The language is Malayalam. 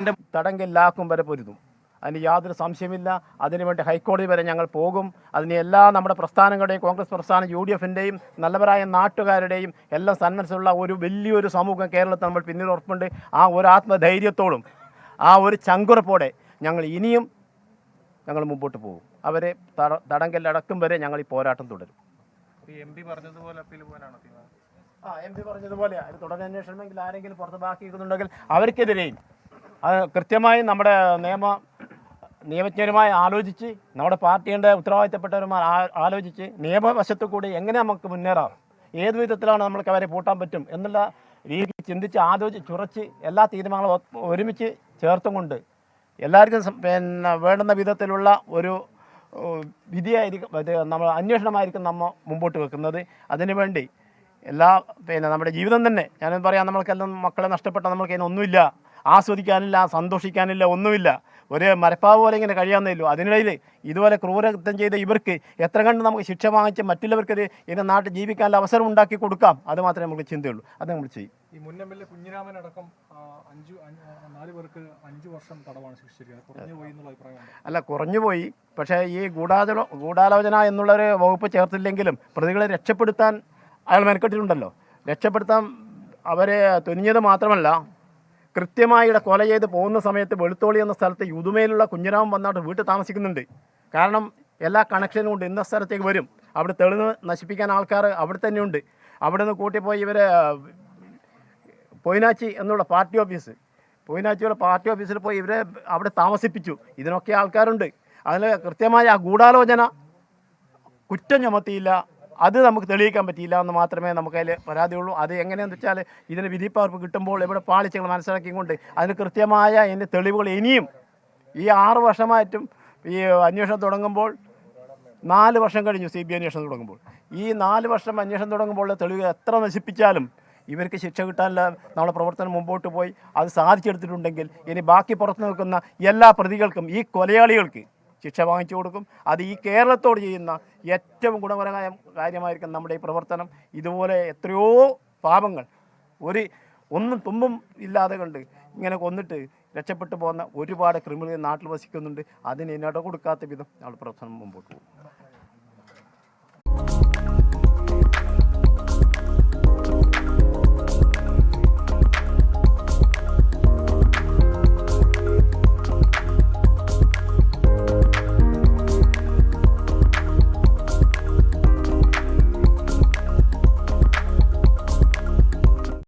എന്റെ തടങ്കലിലാക്കും വരെ പൊരുതും. അതിന് യാതൊരു സംശയമില്ല അതിനുവേണ്ടി ഹൈക്കോടതി വരെ ഞങ്ങൾ പോകും. അതിന് എല്ലാ നമ്മുടെ പ്രസ്ഥാനങ്ങളുടെയും കോൺഗ്രസ് പ്രസ്ഥാനം യു ഡി എഫിന്റെയും നല്ലവരായ നാട്ടുകാരുടെയും എല്ലാം സന്മനസ്സുള്ള ഒരു വലിയൊരു സമൂഹം കേരളത്തിൽ നമ്മൾ പിന്നീട് ഉറപ്പുണ്ട് ആ ഒരു ആത്മധൈര്യത്തോടും ആ ഒരു ചങ്കുറപ്പോടെ ഞങ്ങൾ ഇനിയും ഞങ്ങൾ മുമ്പോട്ട് പോകും. അവരെ തട തടങ്കലിലടക്കും വരെ ഞങ്ങൾ ഈ പോരാട്ടം തുടരും. എം പി പറഞ്ഞതുപോലെ അപ്പീൽ പോകാനാണോ ആ എം പി പറഞ്ഞതുപോലെ തുടരന്വേഷണമെങ്കിൽ ആരെങ്കിലും പുറത്ത് ബാക്കി നിൽക്കുന്നുണ്ടെങ്കിൽ അവർക്കെതിരെയും അത് കൃത്യമായി നമ്മുടെ നിയമ നിയമജ്ഞരുമായി ആലോചിച്ച് നമ്മുടെ പാർട്ടിയുടെ ഉത്തരവാദിത്തപ്പെട്ടവരുമായി ആലോചിച്ച് നിയമവശത്തു കൂടി എങ്ങനെ നമുക്ക് മുന്നേറാം? ഏത് വിധത്തിലാണ് നമ്മൾക്ക് അവരെ പൂട്ടാൻ പറ്റും? എന്നുള്ള രീതി ചിന്തിച്ച് ആലോചിച്ച് ചുറച്ച് എല്ലാ തീരുമാനങ്ങളും ഒരുമിച്ച് ചേർത്തും കൊണ്ട് എല്ലാവർക്കും പിന്നെ വേണ്ടുന്ന വിധത്തിലുള്ള ഒരു വിധിയായിരിക്കും നമ്മൾ അന്വേഷണമായിരിക്കും നമ്മൾ മുമ്പോട്ട് വെക്കുന്നത്. അതിനുവേണ്ടി എല്ലാ പിന്നെ നമ്മുടെ ജീവിതം തന്നെ ഞാൻ പറയാം നമ്മൾക്കെല്ലാം മക്കളെ നഷ്ടപ്പെട്ട നമ്മൾക്ക് അതിനൊന്നുമില്ല. ആസ്വദിക്കാനില്ല സന്തോഷിക്കാനില്ല ഒന്നുമില്ല. ഒരു മരപ്പാവ് പോലെ ഇങ്ങനെ കഴിയാന്നേ ഉള്ളൂ. അതിനിടയിൽ ഇതുപോലെ ക്രൂരകൃത്യം ചെയ്ത ഇവർക്ക് എത്ര കണ്ട് നമുക്ക് ശിക്ഷ വാങ്ങിച്ച് മറ്റുള്ളവർക്ക് ഇതിന്റെ നാട്ടിൽ ജീവിക്കാനുള്ള അവസരം ഉണ്ടാക്കി കൊടുക്കാം? അത് മാത്രമേ നമുക്ക് ചിന്തയുള്ളൂ. അത് നമ്മൾ ചെയ്യും. ഈ മുൻ എം എൽ എ കുഞ്ഞിരാമൻ അടക്കം അഞ്ചു നാല് പേർക്ക് അഞ്ചു വർഷം തടവാണ് ശിക്ഷിച്ചിരിക്കുന്നത്. കുറഞ്ഞു പോയി എന്നുള്ള അല്ല കുറഞ്ഞുപോയി പക്ഷേ ഈ ഗൂഢാലോ ഗൂഢാലോചന എന്നുള്ളൊരു വകുപ്പ് ചേർത്തില്ലെങ്കിലും പ്രതികളെ രക്ഷപ്പെടുത്താൻ അയാൾ മെനക്കെട്ടിട്ടുണ്ടല്ലോ. രക്ഷപ്പെടുത്താൻ അവരെ തുനിഞ്ഞത് മാത്രമല്ല കൃത്യമായി ഇവിടെ കൊല ചെയ്ത് പോകുന്ന സമയത്ത് വെളുത്തോളി എന്ന സ്ഥലത്ത് യുതുമയിലുള്ള കുഞ്ഞിരാമൻ വന്നിട്ട് വീട്ടിൽ താമസിക്കുന്നുണ്ട്. കാരണം എല്ലാ കണക്ഷനും ഉണ്ട് ഇന്ന സ്ഥലത്തേക്ക് വരും. അവിടെ തെളിഞ്ഞ് നശിപ്പിക്കാൻ ആൾക്കാർ അവിടെ തന്നെയുണ്ട് അവിടെ നിന്ന് കൂട്ടിപ്പോയി ഇവരെ പൊയിനാച്ചി എന്നുള്ള പാർട്ടി ഓഫീസ്. പൊയിനാച്ചിയുടെ പാർട്ടി ഓഫീസിൽ പോയി ഇവരെ അവിടെ താമസിപ്പിച്ചു. ഇതിനൊക്കെ ആൾക്കാരുണ്ട്. അതിൽ കൃത്യമായ ആ ഗൂഢാലോചന കുറ്റം ചുമത്തിയില്ല. അത് നമുക്ക് തെളിയിക്കാൻ പറ്റിയില്ല എന്ന് മാത്രമേ നമുക്ക് അതിൽ പരാതിയുള്ളൂ. അത് എങ്ങനെയാണെന്ന് വെച്ചാൽ ഇതിന് വിധിപ്പകർപ്പ് കിട്ടുമ്പോൾ ഇവിടെ പാളിച്ചകൾ മനസ്സിലാക്കിക്കൊണ്ട് അതിന് കൃത്യമായ അതിന്റെ തെളിവുകൾ ഇനിയും ഈ ആറ് വർഷമായിട്ടും ഈ അന്വേഷണം തുടങ്ങുമ്പോൾ നാല് വർഷം കഴിഞ്ഞു സി ബി അന്വേഷണം തുടങ്ങുമ്പോൾ. ഈ നാല് വർഷം അന്വേഷണം തുടങ്ങുമ്പോൾ തെളിവ് എത്ര നശിപ്പിച്ചാലും ഇവർക്ക് ശിക്ഷ കിട്ടാനുള്ള നമ്മുടെ പ്രവർത്തനം മുമ്പോട്ട് പോയി അത് സാധിച്ചെടുത്തിട്ടുണ്ടെങ്കിൽ ഇനി ബാക്കി പുറത്തു നിൽക്കുന്ന എല്ലാ പ്രതികൾക്കും ഈ കൊലയാളികൾക്ക് ശിക്ഷ വാങ്ങിച്ചു കൊടുക്കും. അത് ഈ കേരളത്തോട് ചെയ്യുന്ന ഏറ്റവും ഗുണപരമായ കാര്യമായിരിക്കും നമ്മുടെ ഈ പ്രവർത്തനം. ഇതുപോലെ എത്രയോ പാപങ്ങൾ ഒരു ഒന്നും തുമ്പും ഇല്ലാതെ കണ്ട് ഇങ്ങനെ കൊന്നിട്ട് രക്ഷപ്പെട്ടു പോകുന്ന ഒരുപാട് ക്രിമിനൽ നാട്ടിൽ വസിക്കുന്നുണ്ട്. അതിന് ഇട കൊടുക്കാത്ത വിധം ഞങ്ങൾ പ്രവർത്തനം മുമ്പോട്ട് പോകും.